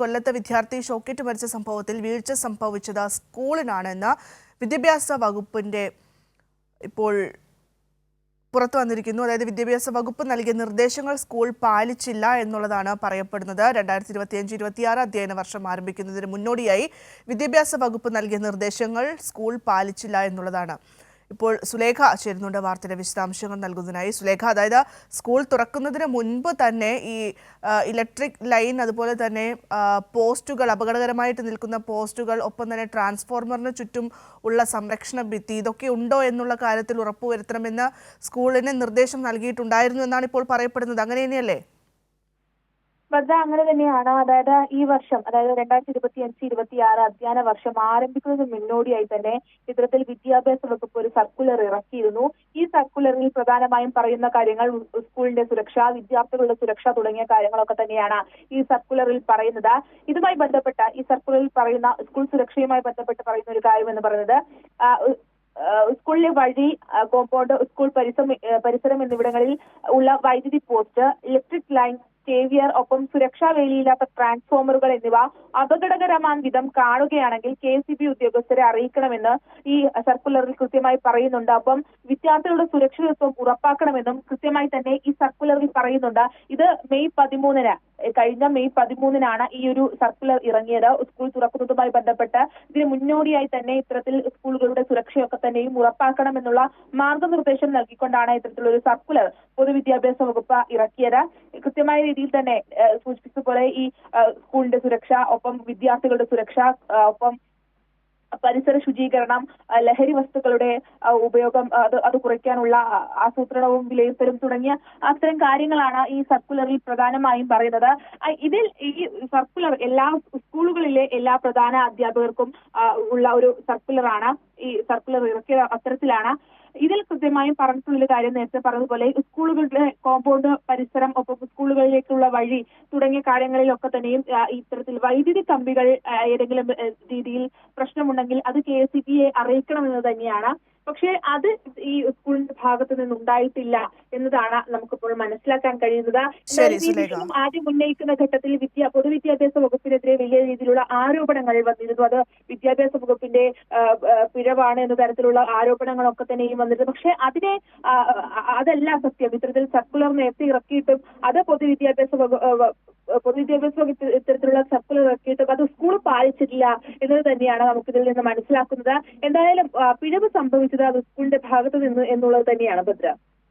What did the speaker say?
കൊല്ലത്തെ വിദ്യാർത്ഥി ഷോക്കേറ്റ് മരിച്ച സംഭവത്തിൽ വീഴ്ച സംഭവിച്ചത് സ്കൂളിനാണെന്ന് വിദ്യാഭ്യാസ വകുപ്പിന്റെ ഇപ്പോൾ പുറത്തു വന്നിരിക്കുന്നു. അതായത് വിദ്യാഭ്യാസ വകുപ്പ് നൽകിയ നിർദ്ദേശങ്ങൾ സ്കൂൾ പാലിച്ചില്ല എന്നുള്ളതാണ് പറയപ്പെടുന്നത്. രണ്ടായിരത്തി ഇരുപത്തിയഞ്ച് ഇരുപത്തിയാറ് അധ്യയന വർഷം ആരംഭിക്കുന്നതിന് മുന്നോടിയായി വിദ്യാഭ്യാസ വകുപ്പ് നൽകിയ നിർദ്ദേശങ്ങൾ സ്കൂൾ പാലിച്ചില്ല എന്നുള്ളതാണ്. ഇപ്പോൾ സുലേഖ ചേരുന്നുണ്ട് വാർത്തയുടെ വിശദാംശങ്ങൾ നൽകുന്നതിനായി. സുലേഖ അതായത് സ്കൂൾ തുറക്കുന്നതിന് മുൻപ് തന്നെ ഈ ഇലക്ട്രിക് ലൈൻ അതുപോലെ തന്നെ പോസ്റ്റുകൾ അപകടകരമായിട്ട് നിൽക്കുന്ന പോസ്റ്റുകൾ ഒപ്പം തന്നെ ട്രാൻസ്ഫോർമറിന് ചുറ്റും ഉള്ള സംരക്ഷണ ഭിത്തി ഇതൊക്കെ ഉണ്ടോ എന്നുള്ള കാര്യത്തിൽ ഉറപ്പുവരുത്തണമെന്ന് സ്കൂളിന് നിർദ്ദേശം നൽകിയിട്ടുണ്ടായിരുന്നു എന്നാണ് ഇപ്പോൾ പറയപ്പെടുന്നത്. അങ്ങനെ തന്നെയല്ലേ? ഭദ്ര അങ്ങനെ തന്നെയാണ്. അതായത് ഈ വർഷം അതായത് രണ്ടായിരത്തി ഇരുപത്തി അഞ്ച് ഇരുപത്തി ആറ് അധ്യയന വർഷം ആരംഭിക്കുന്നതിന് മുന്നോടിയായി തന്നെ ഇത്തരത്തിൽ വിദ്യാഭ്യാസ വകുപ്പ് ഒരു സർക്കുലർ ഇറക്കിയിരുന്നു. ഈ സർക്കുലറിൽ പ്രധാനമായും പറയുന്ന കാര്യങ്ങൾ സ്കൂളിന്റെ സുരക്ഷ വിദ്യാർത്ഥികളുടെ സുരക്ഷ തുടങ്ങിയ കാര്യങ്ങളൊക്കെ തന്നെയാണ് ഈ സർക്കുലറിൽ പറയുന്നത്. ഇതുമായി ബന്ധപ്പെട്ട ഈ സർക്കുലറിൽ പറയുന്ന സ്കൂൾ സുരക്ഷയുമായി ബന്ധപ്പെട്ട് പറയുന്ന ഒരു കാര്യം എന്ന് പറയുന്നത് സ്കൂളിലെ വഴി കോമ്പൗണ്ട് സ്കൂൾ പരിസരം പരിസരം എന്നിവിടങ്ങളിൽ ഉള്ള വൈദ്യുതി പോസ്റ്റ് ഇലക്ട്രിക് ലൈൻ സേവിയർ ഒപ്പം സുരക്ഷാ വേലിയില്ലാത്ത ട്രാൻസ്ഫോമറുകൾ എന്നിവ അപകടകരമാം വിധം കാണുകയാണെങ്കിൽ കെ സി ബി ഉദ്യോഗസ്ഥരെ അറിയിക്കണമെന്ന് ഈ സർക്കുലറിൽ കൃത്യമായി പറയുന്നുണ്ട്. അപ്പം വിദ്യാർത്ഥികളുടെ സുരക്ഷിതത്വം ഉറപ്പാക്കണമെന്നും കൃത്യമായി തന്നെ ഈ സർക്കുലറിൽ പറയുന്നുണ്ട്. ഇത് മെയ് പതിമൂന്നിന് കഴിഞ്ഞ മെയ് പതിമൂന്നിനാണ് ഈ ഒരു സർക്കുലർ ഇറങ്ങിയത്. സ്കൂൾ തുറക്കുന്നതുമായി ബന്ധപ്പെട്ട് ഇതിന് മുന്നോടിയായി തന്നെ ഇത്തരത്തിൽ സ്കൂളുകളുടെ സുരക്ഷയൊക്കെ തന്നെയും ഉറപ്പാക്കണമെന്നുള്ള മാർഗനിർദ്ദേശം നൽകിക്കൊണ്ടാണ് ഇത്തരത്തിലുള്ള ഒരു സർക്കുലർ പൊതുവിദ്യാഭ്യാസ വകുപ്പ് ഇറക്കിയത്. കൃത്യമായ രീതിയിൽ തന്നെ സൂചിപ്പിച്ച പോലെ ഈ സ്കൂളിന്റെ സുരക്ഷ ഒപ്പം വിദ്യാർത്ഥികളുടെ സുരക്ഷ ഒപ്പം പരിസര ശുചീകരണം ലഹരി വസ്തുക്കളുടെ ഉപയോഗം അത് അത് കുറയ്ക്കാനുള്ള ആസൂത്രണവും വിലയിരുത്തലും തുടങ്ങിയ അത്തരം കാര്യങ്ങളാണ് ഈ സർക്കുലറിൽ പ്രധാനമായും പറയുന്നത്. ഇതിൽ ഈ സർക്കുലർ എല്ലാ സ്കൂളുകളിലെ എല്ലാ പ്രധാന അധ്യാപകർക്കും ഉള്ള ഒരു സർക്കുലറാണ്. ഈ സർക്കുലർ ഇറക്കിയ അത്തരത്തിലാണ്. ഇതിൽ കൃത്യമായും പറഞ്ഞിട്ടുള്ള കാര്യം നേരത്തെ പറഞ്ഞതുപോലെ സ്കൂളുകളുടെ കോമ്പൗണ്ട് പരിസരം ഒപ്പം സ്കൂളുകളിലേക്കുള്ള വഴി തുടങ്ങിയ കാര്യങ്ങളിലൊക്കെ തന്നെയും ഇത്തരത്തിൽ വൈദ്യുതി കമ്പികൾ ഏതെങ്കിലും രീതിയിൽ പ്രശ്നമുണ്ടെങ്കിൽ അത് കെ എസ് അറിയിക്കണമെന്ന് തന്നെയാണ്. പക്ഷേ അത് ഈ സ്കൂളിന്റെ ഭാഗത്ത് നിന്നുണ്ടായിട്ടില്ല. എന്നതാണ് നമുക്കിപ്പോൾ മനസ്സിലാക്കാൻ കഴിയുന്നത്. ആദ്യം ഉന്നയിക്കുന്ന ഘട്ടത്തിൽ വിദ്യ പൊതുവിദ്യാഭ്യാസ വകുപ്പിനെതിരെ വലിയ രീതിയിലുള്ള ആരോപണങ്ങൾ വന്നിരുന്നു. അത് വിദ്യാഭ്യാസ വകുപ്പിന്റെ പിഴവാണ് എന്ന തരത്തിലുള്ള ആരോപണങ്ങളൊക്കെ തന്നെയും വന്നിരുന്നു. പക്ഷെ അതിനെ അതല്ല സത്യം. ഇത്തരത്തിൽ സർക്കുലർ നേരത്തെ ഇറക്കിയിട്ടും അത് പൊതുവിദ്യാഭ്യാസ പൊതുവിദ്യാഭ്യാസ വകുപ്പ് ഇത്തരത്തിലുള്ള സർക്കുലർ ഇറക്കിയിട്ടും അത് സ്കൂൾ പാലിച്ചിട്ടില്ല എന്നത് തന്നെയാണ് നമുക്കിതിൽ നിന്ന് മനസ്സിലാക്കുന്നത്. എന്തായാലും പിഴവ് സംഭവിച്ചത് അത് സ്കൂളിന്റെ ഭാഗത്ത് നിന്ന് എന്നുള്ളത് തന്നെയാണ് ഭദ്ര.